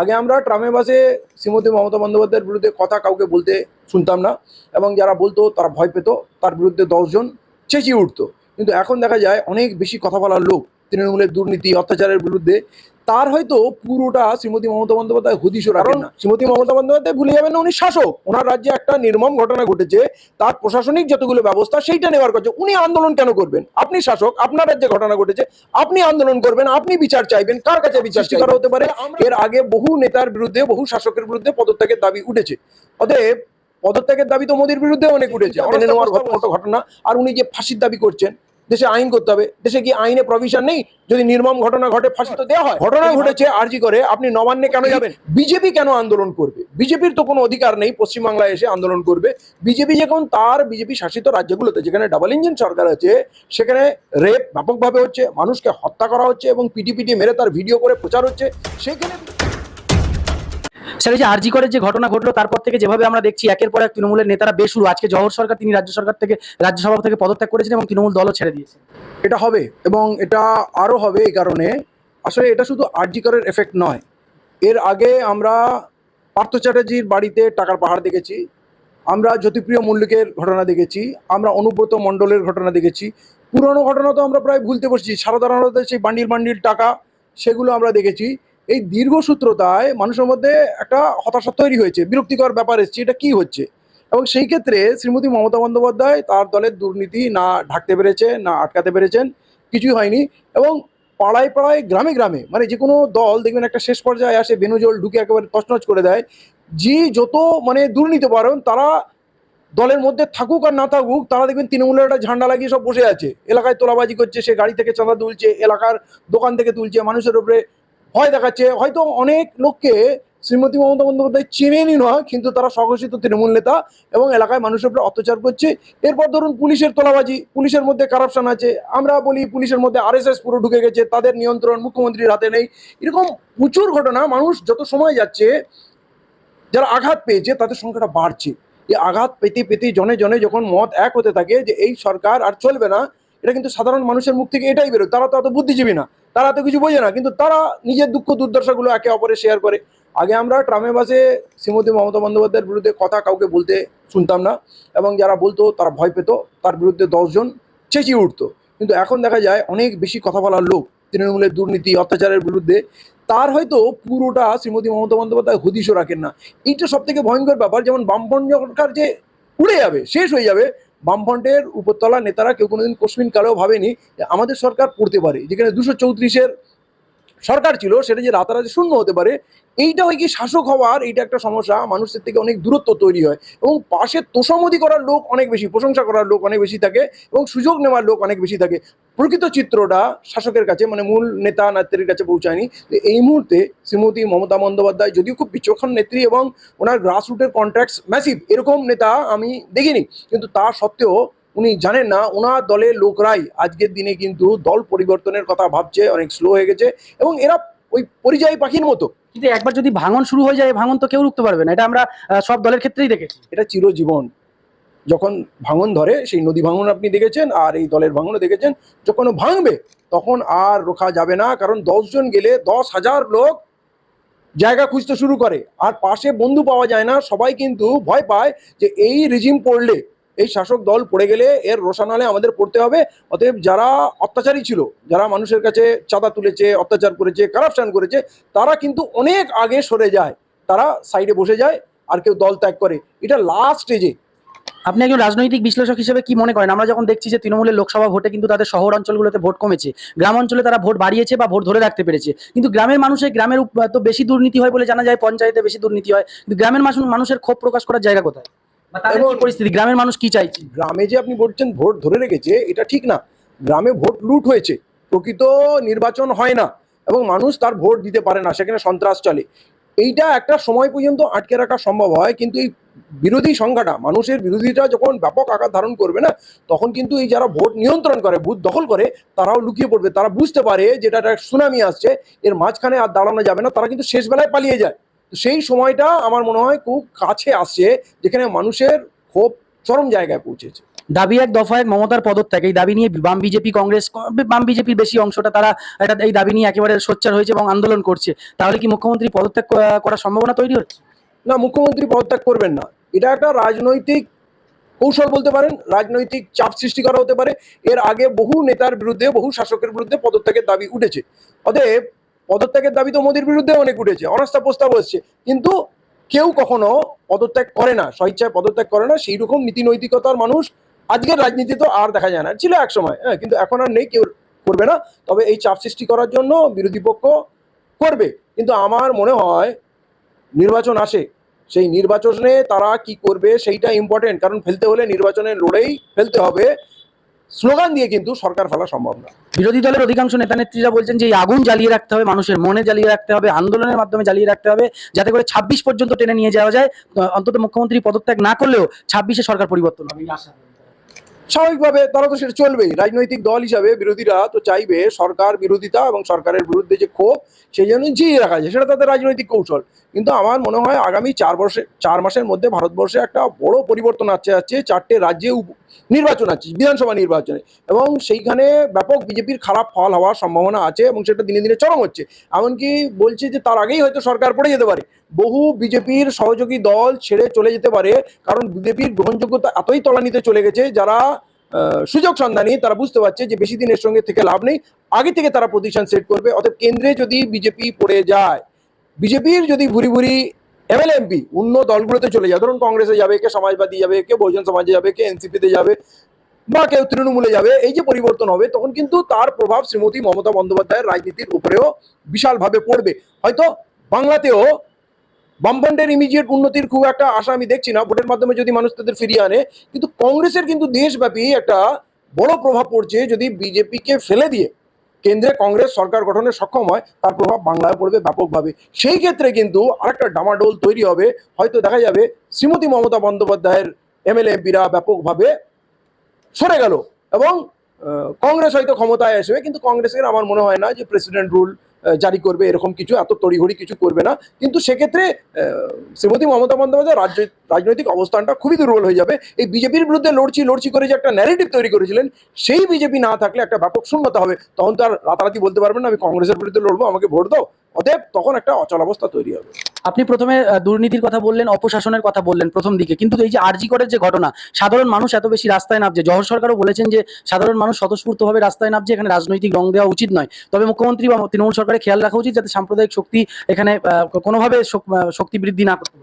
আগে আমরা ট্রামে বাসে শ্রীমতী মমতা বন্দ্যোপাধ্যায়ের বিরুদ্ধে কথা কাউকে বলতে শুনতাম না, এবং যারা বলতো তারা ভয় পেত, তার বিরুদ্ধে দশজন চেঁচিয়ে উঠতো। কিন্তু এখন দেখা যায় অনেক বেশি কথা বলার লোক, তৃণমূলের দুর্নীতি, অত্যাচারের বিরুদ্ধে তার হয়তো পুরোটা শ্রীমতী মমতা বন্দ্যোপাধ্যায় হদিশও রাখেন না। শ্রীমতী মমতা বন্দ্যোপাধ্যায় ভুলে যাবেন না উনি শাসক। ওনার রাজ্যে একটা নির্মম ঘটনা ঘটেছে তার প্রশাসনিক যতগুলো ব্যবস্থা সেইটা নেওয়ার কাছে উনি আন্দোলন কেন করবেন? আপনি শাসক আপনার রাজ্যে ঘটনা ঘটেছে আপনি আন্দোলন করবেন আপনি বিচার চাইবেন কার কাছে বিচার করা হতে পারে। এর আগে বহু নেতার বিরুদ্ধে বহু শাসকের বিরুদ্ধে পদত্যাগের দাবি উঠেছে। অতএব পদত্যাগের দাবি তো মোদির বিরুদ্ধে অনেক উঠেছে। মেনে নেওয়ার ঘটনা। আর উনি যে ফাঁসির দাবি করছেন দেশে আইন করতে হবে। দেশে কি আইনে প্রভিশন নেই? যদি নির্মম ঘটনা ঘটে ফাঁসি তো দেওয়া হয়। ঘটনা ঘটেছে। আরজি করে আপনি নবান্নে কেন যাবেন? বিজেপি কেন আন্দোলন করবে? বিজেপির তো কোনো অধিকার নেই পশ্চিমবাংলায় এসে আন্দোলন করবে। বিজেপি যখন তার বিজেপি শাসিত রাজ্যগুলোতে যেখানে ডাবল ইঞ্জিন সরকার আছে সেখানে রেপ ব্যাপকভাবে হচ্ছে মানুষকে হত্যা করা হচ্ছে এবং পিটি পিটি মেরে তার ভিডিও করে প্রচার হচ্ছে সেখানে স্যার যে আরজি করের যে ঘটনা ঘটলো, তারপর থেকে যেভাবে আমরা দেখছি, একের পর এক তৃণমূলের নেতারা বেশুরু আজকে জহর সরকার, তিনি রাজ্য সরকার থেকে রাজ্যসভা থেকে পদত্যাগ করেছেন এবং তৃণমূল দলও ছেড়ে দিয়েছে। এটা হবে এবং এটা আরও হবে এই কারণে। আসলে এটা শুধু আরজি করের এফেক্ট নয়। এর আগে আমরা পার্থ চ্যাটার্জির বাড়িতে টাকার পাহাড় দেখেছি। আমরা জ্যোতিপ্রিয় মল্লিকের ঘটনা দেখেছি। আমরা অনুব্রত মণ্ডলের ঘটনা দেখেছি। পুরনো ঘটনা তো আমরা প্রায় ভুলতে বসছি। সারদারণতে সেই বান্ডিল বান্ডিল টাকা, সেগুলো আমরা দেখেছি। এই দীর্ঘসূত্রতায় মানুষের মধ্যে একটা হতাশা তৈরি হয়েছে। বিরক্তিকর ব্যাপার এসছে, এটা কি হচ্ছে? এবং সেই ক্ষেত্রে শ্রীমতী মমতা বন্দ্যোপাধ্যায় তার দলের দুর্নীতি না ঢাকতে পেরেছে না আটকাতে পেরেছেন, কিছুই হয়নি এবং পাড়ায় পাড়ায়, গ্রামে গ্রামে মানে যে কোনো দল দেখবেন একটা শেষ পর্যায়ে আসে বেনুজল ঢুকে একেবারে তছনছ করে দেয়, যে যত মানে দুর্নীতি পারেন তারা দলের মধ্যে থাকুক আর না থাকুক, তারা দেখবেন তৃণমূলের একটা ঝান্ডা লাগিয়ে সব বসে আছে। এলাকায় তোলাবাজি করছে, সে গাড়ি থেকে চাঁদা তুলছে, এলাকার দোকান থেকে তুলছে, মানুষের উপরে ভয় দেখাচ্ছে। হয়তো অনেক লোককে শ্রীমতী মমতা বন্দ্যোপাধ্যায় চেনেনি নয় কিন্তু তারা স্বঘোষিত তৃণমূল নেতা এবং এলাকায় মানুষের উপরে অত্যাচার করছে। এরপর ধরুন পুলিশের তোলাবাজি, পুলিশের মধ্যে কারাপশন আছে। আমরা বলি পুলিশের মধ্যে আরএসএস পুরো ঢুকে গেছে, তাদের নিয়ন্ত্রণ মুখ্যমন্ত্রীর হাতে নেই। এরকম প্রচুর ঘটনা, মানুষ যত সময় যাচ্ছে, যারা আঘাত পেয়েছে, তাদের সংখ্যাটা বাড়ছে। এই আঘাত পেতে পেতে জনে জনে যখন মত এক হতে থাকে যে এই সরকার আর চলবে না এটা কিন্তু সাধারণ মানুষের মুখ থেকে এটাই বেরোয়। তারা তো অত বুদ্ধিজীবী না। তারা তো কিছু বোঝে না, কিন্তু তারা নিজের দুঃখ দুর্দশাগুলো একে অপরে শেয়ার করে। আগে আমরা ট্রামে বাসে শ্রীমতী মমতা বন্দ্যোপাধ্যায়ের বিরুদ্ধে কথা কাউকে বলতে শুনতাম না এবং যারা বলতো তারা ভয় পেত। তার বিরুদ্ধে দশজন চেঁচিয়ে উঠতো। কিন্তু এখন দেখা যায় অনেক বেশি কথা বলার লোক, তৃণমূলের দুর্নীতি, অত্যাচারের বিরুদ্ধে, তার হয়তো পুরোটা শ্রীমতী মমতা বন্দ্যোপাধ্যায় হদিশও রাখেন না। এইটা সব থেকে ভয়ঙ্কর ব্যাপার, যেমন বামফ্রন্ট সরকার যে উড়ে যাবে, শেষ হয়ে যাবে বামফ্রন্টের উপরতলা নেতারা কেউ কোনোদিন কোশ্মিন কালেও ভাবেনি আমাদের সরকার পড়তে পারে। যেখানে দুশো চৌত্রিশের সরকার ছিল, সেটা যে রাতারাতি শূন্য হতে পারে, এইটা হয় কি শাসক হওয়ার, এইটা একটা সমস্যা। মানুষের থেকে অনেক দূরত্ব তৈরি হয় এবং পাশে তোষামতি করার লোক অনেক বেশি, প্রশংসা করার লোক অনেক বেশি থাকে এবং সুযোগ নেওয়ার লোক অনেক বেশি থাকে। প্রকৃত চিত্রটা শাসকের কাছে মানে মূল নেতা, নেত্রীর কাছে পৌঁছায়নি। এই মুহূর্তে শ্রীমতী মমতা বন্দ্যোপাধ্যায় যদিও খুব বিচক্ষণ নেত্রী এবং ওনার গ্রাসরুটের কন্ট্রাক্টস ম্যাসিভ এরকম নেতা আমি দেখিনি। কিন্তু তা সত্ত্বেও উনি জানেন না ওনার দলের লোকরাই আজকের দিনে কিন্তু দল পরিবর্তনের কথা ভাবছে অনেক স্লো হয়ে গেছে এবং এরা ওই পরিযায়ী পাখির মতো। কিন্তু একবার যদি ভাঙন শুরু হয়ে যায় ভাঙন তো কেউ রুখতে পারবে না। এটা আমরা সব দলের ক্ষেত্রেই দেখেছি। এটা চিরজীবন। যখন ভাঙন ধরে সেই নদী ভাঙন আপনি দেখেছেন আর এই দলের ভাঙনও দেখেছেন যখন ভাঙবে তখন আর রোখা যাবে না কারণ দশজন গেলে দশ হাজার লোক জায়গা খুঁজতে শুরু করে। আর পাশে বন্ধু পাওয়া যায় না সবাই কিন্তু ভয় পায় যে এই রিজিম পড়লে এই শাসক দল পড়ে গেলে এর রোশানালে আমাদের পড়তে হবে। অতএব যারা অত্যাচারী ছিল, যারা মানুষের কাছে চাঁদা তুলেছে, অত্যাচার করেছে কারাপশন করেছে, তারা কিন্তু অনেক আগে সরে যায়। তারা সাইডে বসে যায় আর কেউ দল ত্যাগ করে। এটা লাস্ট স্টেজে আপনি একজন রাজনৈতিক বিশ্লেষক হিসেবে কি মনে করেন? আমরা যখন দেখছি যে তৃণমূলের লোকসভা ভোটে কিন্তু তাদের শহর অঞ্চলগুলোতে ভোট কমেছে, গ্রাম অঞ্চলে তারা ভোট বাড়িয়েছে বা ভোট ধরে রাখতে পেরেছে। কিন্তু গ্রামের মানুষের, গ্রামের তো বেশি দুর্নীতি হয় বলে জানা যায়, পঞ্চায়েতে বেশি দুর্নীতি হয়। কিন্তু গ্রামের মানুষ মানুষের ক্ষোভ প্রকাশ করার জায়গা কোথায়? পরিস্থিতি? গ্রামের মানুষ কি চাইছে? গ্রামে যে আপনি বলছেন ভোট ধরে রেখেছে এটা ঠিক না। গ্রামে ভোট লুট হয়েছে প্রকৃত নির্বাচন হয় না এবং মানুষ তার ভোট দিতে পারে না সেখানে সন্ত্রাস চলে। এইটা একটা সময় পর্যন্ত আটকে রাখা সম্ভব হয় কিন্তু এই বিরোধী সংখ্যাটা মানুষের বিরোধীটা যখন ব্যাপক আকার ধারণ করবে না তখন কিন্তু এই যারা ভোট নিয়ন্ত্রণ করে বুথ দখল করে তারাও লুকিয়ে পড়বে। তারা বুঝতে পারে যেটা একটা সুনামি আসছে এর মাঝখানে আর দাঁড়ানো যাবে না তারা কিন্তু শেষ বেলায় পালিয়ে যায়। সেই সময়টা আমার মনে হয় খুব কাছে আসছে যেখানে মানুষের ক্ষোভ চরম জায়গায় পৌঁছেছে। দাবি এক দফায় মমতার পদত্যাগ এই দাবি নিয়ে বাম বিজেপি কংগ্রেস বাম বিজেপির বেশি অংশটা তারা এটা এই দাবি নিয়ে একেবারে সোচ্চার হয়েছে এবং আন্দোলন করছে। তাহলে কি মুখ্যমন্ত্রী পদত্যাগ করার সম্ভাবনা তৈরি হচ্ছে? না মুখ্যমন্ত্রী পদত্যাগ করবেন না। এটা একটা রাজনৈতিক কৌশল বলতে পারেন রাজনৈতিক চাপ সৃষ্টি করা হতে পারে। এর আগে বহু নেতার বিরুদ্ধে বহু শাসকের বিরুদ্ধে পদত্যাগের দাবি উঠেছে। অতএব পদত্যাগের দাবি তো মোদীর বিরুদ্ধে অনেক উঠেছে, অনাস্থা প্রস্তাব হচ্ছে কিন্তু কেউ কখনো পদত্যাগ করে না স্বেচ্ছায় পদত্যাগ করে না সেই রকম নীতি নৈতিকতার মানুষ আজকের রাজনীতি তো আর দেখা যায় না। ছিল এক সময় হ্যাঁ কিন্তু এখন আর নেই, কেউ করবে না। তবে এই চাপ সৃষ্টি করার জন্য বিরোধী পক্ষ করবে। কিন্তু আমার মনে হয় নির্বাচন আসে, সেই নির্বাচনে তারা কি করবে সেইটা ইম্পর্টেন্ট কারণ ফেলতে হলে নির্বাচনে লড়েই ফেলতে হবে। স্লোগান দিয়ে কিন্তু সরকার ফেলা সম্ভব না। বিরোধী দলের অধিকাংশ নেতা নেত্রীরা বলছেন যে এই আগুন জ্বালিয়ে রাখতে হবে, মানুষের মনে জ্বালিয়ে রাখতে হবে, আন্দোলনের মাধ্যমে জ্বালিয়ে রাখতে হবে, যাতে করে ছাব্বিশ পর্যন্ত টেনে নিয়ে যাওয়া যায়। অন্তত মুখ্যমন্ত্রী পদত্যাগ না করলেও ছাব্বিশে সরকার পরিবর্তন হবে। আশা স্বাভাবিকভাবে তারা তো সেটা চলবেই। রাজনৈতিক দল হিসাবে বিরোধীরা তো চাইবে সরকার বিরোধিতা এবং সরকারের বিরুদ্ধে যে ক্ষোভ, সেই জন্য জিয়ে রাখা যায়। সেটা তাদের রাজনৈতিক কৌশল। কিন্তু আমার মনে হয় আগামী চার বর্ষে, চার মাসের মধ্যে ভারতবর্ষে একটা বড় পরিবর্তন আসছে যাচ্ছে চারটে রাজ্যে নির্বাচন আছে বিধানসভা নির্বাচনে। এবং সেইখানে ব্যাপক বিজেপির খারাপ ফল হওয়ার সম্ভাবনা আছে এবং সেটা দিনে দিনে চরম হচ্ছে। এমনকি বলছে যে তার আগেই হয়তো সরকার পড়ে যেতে পারে। বহু বিজেপির সহযোগী দল ছেড়ে চলে যেতে পারে, কারণ বিজেপির গ্রহণযোগ্যতা এতই তলানিতে চলে গেছে, যারা সুযোগ সন্ধানী, তারা বুঝতে পারছে যে বেশি দিনের সঙ্গে থেকে লাভ নেই, আগে থেকে তারা পজিশন সেট করবে, অতএব কেন্দ্রে যদি বিজেপি পড়ে যায়, বিজেপির যদি ভুরি ভুরি এমএলএ এমপি অন্য দলগুলোতে চলে যায়, ধরুন কংগ্রেসে যাবে, কে সমাজবাদী যাবে, কে বহুজন সমাজে যাবে, কে এনসিপিতে যাবে, বা কেউ তৃণমূলে যাবে, এই যে পরিবর্তন হবে, তখন কিন্তু তার প্রভাব শ্রীমতী মমতা বন্দ্যোপাধ্যায়ের রাজনীতির উপরেও বিশালভাবে পড়বে। হয়তো বাংলাতেও বামফ্রন্টের ইমিডিয়েট উন্নতির খুব একটা আশা আমি দেখছি না। ভোটের মাধ্যমে যদি মানুষ তাদের ফিরিয়ে আনে, কিন্তু কংগ্রেসের কিন্তু দেশব্যাপী একটা বড় প্রভাব পড়ছে যদি বিজেপিকে ফেলে দিয়ে কেন্দ্রে কংগ্রেস সরকার গঠনে সক্ষম হয়, তার প্রভাব বাংলায় পড়বে ব্যাপকভাবে। সেই ক্ষেত্রে কিন্তু আরেকটা ডামাডোল তৈরি হবে। হয়তো দেখা যাবে শ্রীমতী মমতা বন্দ্যোপাধ্যায়ের এমএলএ, এমপিরা ব্যাপকভাবে সরে গেল এবং কংগ্রেস হয়তো ক্ষমতায় আসবে, কিন্তু কংগ্রেসের আমার মনে হয় না যে প্রেসিডেন্ট রুল জারি করবে, এরকম কিছু, এত তড়িঘড়ি কিছু করবে না। কিন্তু সেক্ষেত্রে শ্রীমতী মমতা বন্দ্যোপাধ্যায় রাজ্য রাজনৈতিক অবস্থানটা খুবই দুর্বল হয়ে যাবে। এই বিজেপির বিরুদ্ধে লড়ছি লড়ছি করে যে একটা ন্যারেটিভ তৈরি করেছিলেন, সেই বিজেপি না থাকলে একটা ব্যাপক শূন্যতা হবে। তখন তো আর রাতারাতি বলতে পারবেন না, আমি কংগ্রেসের বিরুদ্ধে লড়বো, আমাকে ভোট দাও। অতএব তখন একটা অচলাবস্থা তৈরি হবে। আপনি প্রথমে দুর্নীতির কথা বললেন, অপশাসনের কথা বললেন প্রথম দিকে। কিন্তু এই যে আরজি করের যে ঘটনা, সাধারণ মানুষ এত বেশি রাস্তায় নামছে। জহর সরকারও বলেছেন যে, সাধারণ মানুষ স্বতঃস্ফূর্তভাবে রাস্তায় নামছে, এখানে রাজনৈতিক রং দেওয়া উচিত নয়। তবে মুখ্যমন্ত্রী বা তৃণমূল সরকারের খেয়াল রাখা উচিত যাতে সাম্প্রদায়িক শক্তি এখানে কোনোভাবে শক্তি বৃদ্ধি না করতে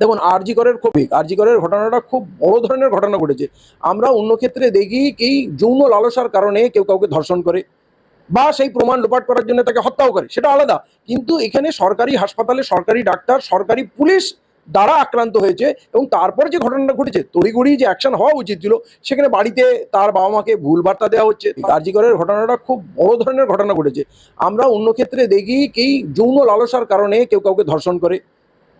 দেখুন, আরজি করের খুব আরজি করের ঘটনাটা খুব বড় ধরনের ঘটনা ঘটেছে। আমরা অন্য ক্ষেত্রে দেখি কি যৌন লালসার কারণে কেউ কাউকে ধর্ষণ করে বা সেই প্রমাণ লোপাট করার জন্য তাকে হত্যাও করে, সেটা আলাদা। কিন্তু এখানে সরকারি হাসপাতালে সরকারি ডাক্তার, সরকারি পুলিশ দ্বারা আক্রান্ত হয়েছে এবং তারপর যে ঘটনাটা ঘটেছে, তড়িঘড়ি যে অ্যাকশন হওয়া উচিত ছিল, সেখানে বাড়িতে তার বাবা মাকে ভুল বার্তা দেওয়া হচ্ছে। কার্যকরের ঘটনাটা খুব বড় ধরনের ঘটনা ঘটেছে। আমরা অন্য ক্ষেত্রে দেখি কি যৌন লালসার কারণে কেউ কাউকে ধর্ষণ করে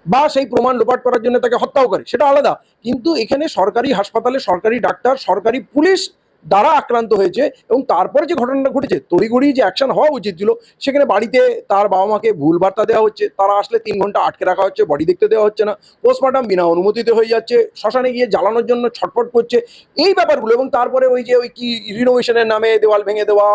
বা সেই প্রমাণ লোপাট করার জন্য তাকে হত্যাও করে, সেটা আলাদা। কিন্তু এখানে সরকারি হাসপাতালে সরকারি ডাক্তার, সরকারি পুলিশ দ্বারা আক্রান্ত হয়েছে এবং তারপরে যে ঘটনাটা ঘটেছে, তড়িঘড়ি যে অ্যাকশন হওয়া উচিত ছিল, সেখানে বাড়িতে তার বাবা মাকে ভুল বার্তা দেওয়া হচ্ছে, তারা আসলে তিন ঘণ্টা আটকে রাখা হচ্ছে বডি দেখতে দেওয়া হচ্ছে না পোস্টমর্টম বিনা অনুমতিতে হয়ে যাচ্ছে, শ্মশানে গিয়ে জ্বালানোর জন্য ছটফট করছে, এই ব্যাপারগুলো এবং তারপরে ওই যে ওই কি রিনোভেশনের নামে দেওয়াল ভেঙে দেওয়া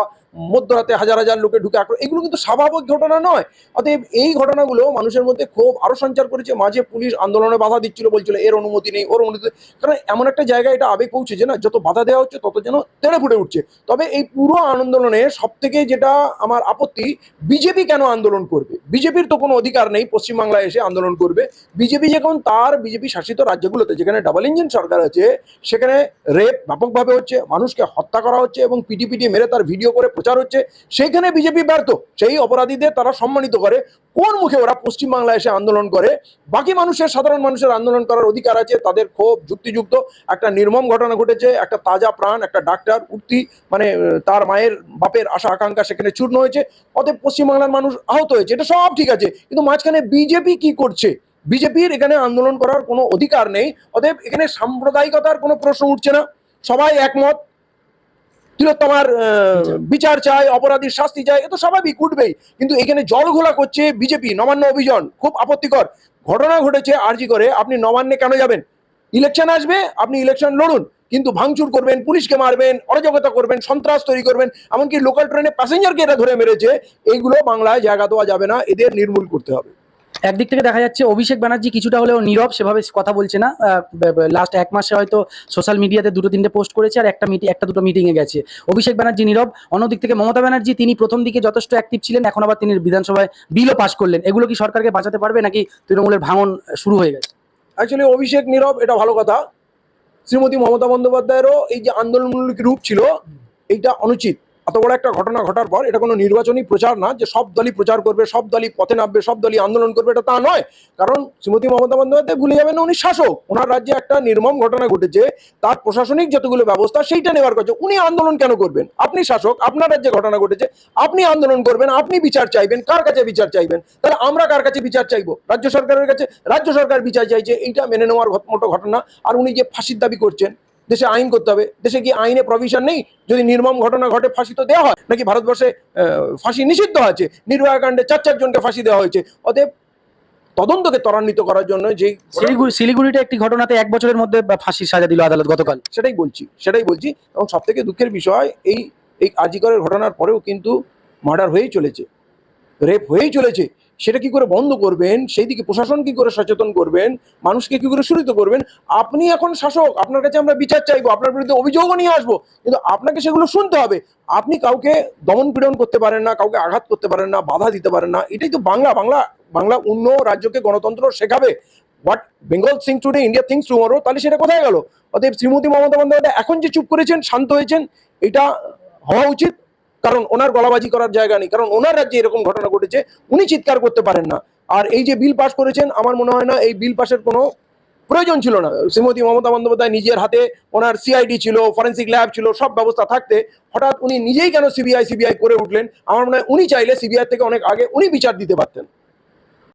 মধ্যরাতে হাজার হাজার লোকে ঢুকে আক্রমণ এগুলো কিন্তু স্বাভাবিক ঘটনা নয়। অতএব এই ঘটনাগুলো মানুষের মধ্যে ক্ষোভ আরও সঞ্চার করেছে। মাঝে পুলিশ আন্দোলনে বাধা দিচ্ছিল, বলছিল, এর অনুমতি নেই, ওর অনুমতি। কারণ এমন একটা জায়গায় এটা আবেগ পৌঁছেছে না, যত বাধা দেওয়া হচ্ছে, তত যেন তেড়ে ফুটে উঠছে। তবে এই পুরো আন্দোলনে সব থেকে যেটা আমার আপত্তি, বিজেপি কেন আন্দোলন করবে? বিজেপির তো কোনো অধিকার নেই, পশ্চিমবাংলায় এসে আন্দোলন করবে। বিজেপি যখন তার বিজেপি শাসিত রাজ্যগুলোতে, যেখানে ডাবল ইঞ্জিন সরকার আছে, সেখানে রেপ ব্যাপকভাবে হচ্ছে, মানুষকে হত্যা করা হচ্ছে এবং পিটি পিটি মেরে তার ভিডিও করে প্রচার হচ্ছে, সেইখানে বিজেপি ব্যর্থ। সেই অপরাধীদের তারা সম্মানিত করে। কোন মুখে ওরা পশ্চিমবাংলায় এসে আন্দোলন করে? বাকি মানুষের, সাধারণ মানুষের আন্দোলন করার অধিকার আছে, তাদের ক্ষোভ যুক্তিযুক্ত। একটা নির্মম ঘটনা ঘটেছে, একটা তাজা প্রাণ, একটা ডাক্তার উঠতি মানে তার মায়ের বাপের আশা, আকাঙ্ক্ষা সেখানে চূর্ণ হয়েছে। অতএব পশ্চিমবাংলার মানুষ আহত হয়েছে, এটা সব ঠিক আছে। কিন্তু মাঝখানে বিজেপি কি করছে? বিজেপির এখানে আন্দোলন করার কোনো অধিকার নেই। অতএব এখানে সাম্প্রদায়িকতার কোনো প্রশ্ন উঠছে না। সবাই একমত তিলোত্তমার বিচার চায় অপরাধীর শাস্তি চায় এ তো স্বাভাবিক উঠবেই। কিন্তু এখানে জল ঘোলা করছে বিজেপি নবান্ন অভিযান খুব আপত্তিকর। ঘটনা ঘটেছে আরজি করে আপনি নবান্নে কেন যাবেন? ইলেকশন আসবে আপনি ইলেকশন লড়ুন কিন্তু ভাঙচুর করবেন পুলিশকে মারবেন অরাজকতা করবেন সন্ত্রাস তৈরি করবেন এমনকি লোকাল ট্রেনে প্যাসেঞ্জারকে এরা ধরে মেরেছে এইগুলো বাংলায় জায়গা দেওয়া যাবে না এদের নির্মূল করতে হবে। একদিক থেকে দেখা যাচ্ছে অভিষেক ব্যানার্জি কিছুটা হলেও নীরব সেভাবে কথা বলছে না। লাস্ট এক মাসে হয়তো সোশ্যাল মিডিয়াতে দুটো তিনটে পোস্ট করেছে আর একটা মিটিং একটা দুটো মিটিংয়ে গেছে। অভিষেক ব্যানার্জি নীরব অন্যদিক থেকে মমতা ব্যানার্জি তিনি প্রথম দিকে যথেষ্ট অ্যাক্টিভ ছিলেন এখন আবার তিনি বিধানসভায় বিলও পাশ করলেন। এগুলো কি সরকারকে বাঁচাতে পারবে নাকি তৃণমূলের ভাঙন শুরু হয়ে গেছে? অ্যাকচুয়ালি অভিষেক নীরব এটা ভালো কথা। শ্রীমতী মমতা বন্দ্যোপাধ্যায়েরও এই যে আন্দোলনমূলক রূপ ছিল এইটা অনুচিত। এত বড় একটা ঘটনা ঘটার পর এটা কোনো নির্বাচনী প্রচার না যে সব দলই প্রচার করবে, সব দলই পথে নামবে, সব দলই আন্দোলন করবে, এটা তা নয়। কারণ শ্রীমতী মমতা বন্দ্যোপাধ্যায় ভুলে যাবেন উনি শাসক। ওনার রাজ্যে একটা নির্মম ঘটনা ঘটেছে, তার প্রশাসনিক যতগুলো ব্যবস্থা সেইটা নেওয়ার কথা। উনি আন্দোলন কেন করবেন? আপনি শাসক, আপনার রাজ্যে ঘটনা ঘটেছে, আপনি আন্দোলন করবেন, আপনি বিচার চাইবেন, কার কাছে বিচার চাইবেন? তাহলে আমরা কার কাছে বিচার চাইব? রাজ্য সরকারের কাছে, রাজ্য সরকার বিচার চাইছে, এইটা মেনে নেওয়ার মতো ঘটনা। আর উনি যে ফাঁসির দাবি করছেন দেশে আইন করতে হবে। দেশে কি আইনে প্রভিশন নেই যদি নির্মম ঘটনা ঘটে ফাঁসি তো দেওয়া হয়। নাকি ভারতবর্ষে ফাঁসি নিষিদ্ধ আছে? নির্ভয়া কাণ্ডে চার চারজনকে ফাঁসি দেওয়া হয়েছে। অতএব তদন্তকে ত্বরান্বিত করার জন্য যে শিলিগুড়ি শিলিগুড়িতে একটি ঘটনাতে এক বছরের মধ্যে ফাঁসির সাজা দিল আদালত গতকাল। সেটাই বলছি সেটাই বলছি। এবং সব থেকে দুঃখের বিষয় এই এই আজিকরের ঘটনার পরেও কিন্তু মার্ডার হয়েই চলেছে। রেপ হয়েই চলেছে। সেটা কি করে বন্ধ করবেন? সেই দিকে প্রশাসন কি করে সচেতন করবেন? মানুষকে কি করে সুরিত করবেন? আপনি এখন শাসক, আপনার কাছে আমরা বিচার চাইব, আপনার বিরুদ্ধে অভিযোগও নিয়ে আসব, কিন্তু আপনাকে সেগুলো শুনতে হবে। আপনি কাউকে দমন পীড়ন করতে পারেন না, কাউকে আঘাত করতে পারেন না, বাধা দিতে পারেন না, এটাই তো বাংলা বাংলা বাংলা অন্য রাজ্যকে গণতন্ত্র শেখাবে। What Bengal thinks today India thinks tomorrow তাহলে সেটা কোথায় গেল? অতএব শ্রীমতী মমতা বন্দ্যোপাধ্যায় এখন যে চুপ করেছেন, শান্ত হয়েছেন, এটা হওয়া উচিত। কারণ ওনার গলাবাজি করার জায়গা নেই, কারণ ওনার রাজ্যে এরকম ঘটনা ঘটেছে, উনি চিৎকার করতে পারেন না। আর এই যে বিল পাস করেছেন, আমার মনে হয় না এই বিল পাশের কোনো প্রয়োজন ছিল না। শ্রীমতী মমতা বন্দ্যোপাধ্যায় নিজের হাতে ওনার সিআইডি ছিল ফরেন্সিক ল্যাব ছিল, সব ব্যবস্থা থাকতে হঠাৎ উনি নিজেই কেন সিবিআই সিবিআই করে উঠলেন? আমার মনে হয় উনি চাইলে সিবিআই থেকে অনেক আগে উনি বিচার দিতে পারতেন।